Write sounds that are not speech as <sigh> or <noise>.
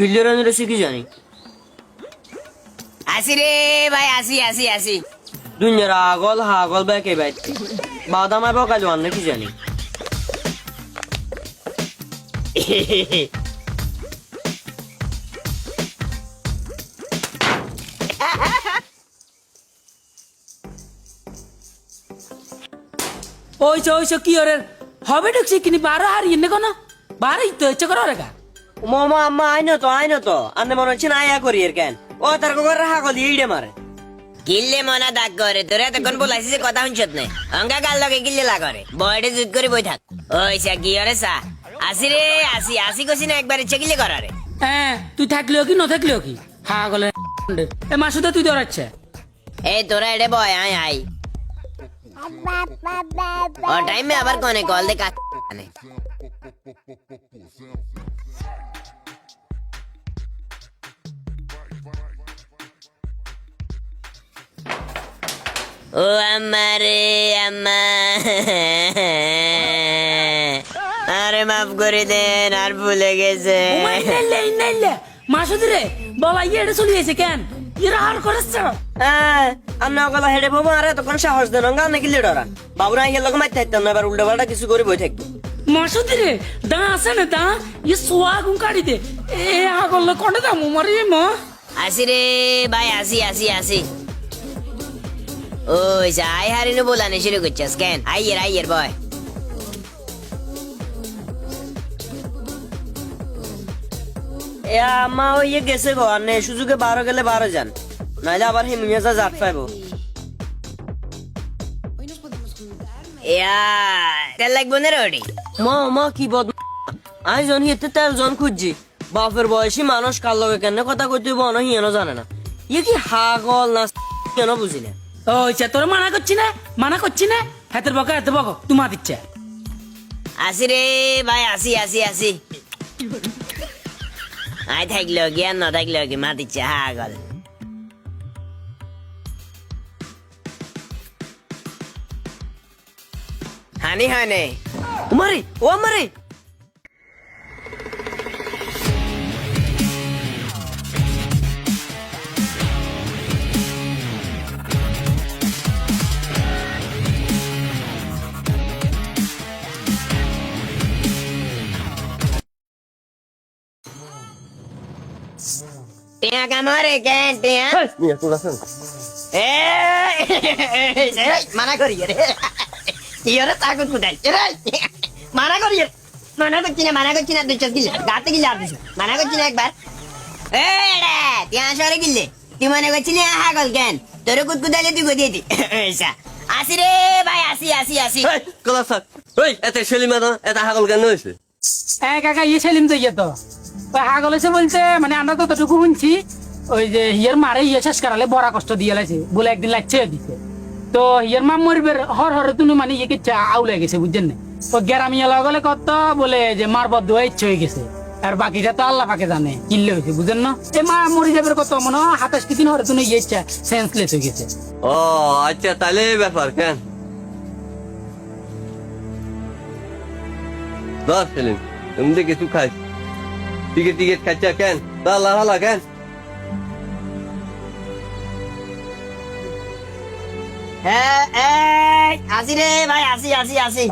কিল্লের রয়েছে কি জানি আসি রে ভাই আসি আসি আসি দুনিয়ার আগল হাগল বেকে বাইত বাদাম আবার কাজ কি জানি ওইসে ওইসে কি ওরে হবে ঢুকছি কিনি বারো আর ইনে কোন বারো ইতো ইচ্ছে করো রেখা মামা আম্মা আইনো তো আইনো তো। আন্নে মনে হচ্ছে না আয়া করি এর কেন? ও তার করে হাগল দিয়ে ইড়ে মারে। কিল্লে মনা দাগ করে তোরা তখন বলাইছিস কথা শুনছত নে। অঙ্কা গাল লগে কিল্লে লা করে বয়ডে জুত করে বই থাক। ওই সা কি ওরে সা আসি রে আসি আসি কছি না একবার ইচ্ছে কিল্লে করা রে। হ্যাঁ তুই থাকলেও কি ন থাকলেও কি? হা গলে এ মাসুদা তুই দৌড়াচ্ছে। এই তোরা এডে বয় আয় আই ও টাইমে আবার কোনে কল দে কাক ও আমারে আরে মাফ করে দেন আর ভুলে গেছে। মাসুদ রে বাবা ইয়ে এটা চলে গেছে কেন? ইরা আর করেছে। আন্না গলা হেডে বাবু আরে তখন সাহস দেন গা নাকি লিডরা? বাবুরা ইয়ের লোক মাইতে থাকতাম না এবার উল্টা পাল্টা কিছু করে বই থাকতো মাসুদ রে দা আছে না দা? ই সোয়া গুন কাটি দে। এ হা গলে কোনে দাম মারি মা আসি রে ভাই আসি আসি আসি। ওই যা আই হারিনু বলানে শুরু করছিস কেন? আইয়ের আইয়ের বয়। এ আম্মা ওই গেছে গো আর নে সুযোগে বারো গেলে বারো যান। নাইলে আবার হিমিয়াজা জাট পাইবো। ইয়া তেল লাগবো না রোডি? মা মা কি বদ? আই জন হিতে তেল জন খুঁজছি। বাপের বয়সী মানুষ কার লগে কেন কথা কইতে বন হিয়ানো জানে না। ইয়ে কি হাগল না কেন বুঝি না। ওই সে তোর মানা করছি না? মানা করছি না? হাতের বকা হাতে বক তোমার দিচ্ছে। আসি রে ভাই আসি আসি আসি। আই থাকল জ্ঞান না থাকল কি মা দিচ্ছে হা গল হানি। হানে উমারি ও আমারে টিয়া কামরে কেন টিয়া এ মানা করি রে ইয়রে তাকত কুদাই রে মানা করি। মানা করছি না মানা করছি না দুই চোখ গিলে। গাতে গিলে আর মানা করছি না একবার। এ রে টিয়া সরে গিলে তুই মনে করছিলি হাগল কেন? তোর কুদকুদালে তুই গদিয়ে দি। <laughs> আসি রে ভাই আসি আসি আসি। কলা স্যার ওই এত সেলিমা না এত হাগল কেন হয়েছে? হ্যাঁ কাকা ইয়ে সেলিম তো ইয়ে তো। ওই হাগল এসে বলছে মানে আমরা ততটুকু শুনছি ওই যে হিয়ার মারে ইয়ে শেষ করালে বড় কষ্ট দিয়ে লাগছে বলে একদিন লাগছে দিতে তো হিয়ার মা মরবে হর হর তুমি মানে ইয়ে কিচ্ছে আউলে গেছে বুঝছেন না ও গ্রামিয়া লগলে কত বলে যে মার বদ্ধ ইচ্ছে হয়ে গেছে। আর বাকিটা তো আল্লাহ পাকে জানে হয়েছে বুঝেন না? এ মা মরে যাবে কত মনে হয় হাতাশ দিন হরে তুমি ইচ্ছা সেন্সলেস হয়ে গেছে। ও আচ্ছা তাহলে ব্যাপার কেন? সেলিম কিছু খাই। টিকিট টিকিট খাচ্ছা কেন? দালা হালা কেন? হ্যাঁ এই আসি রে ভাই আসি আসি আসি।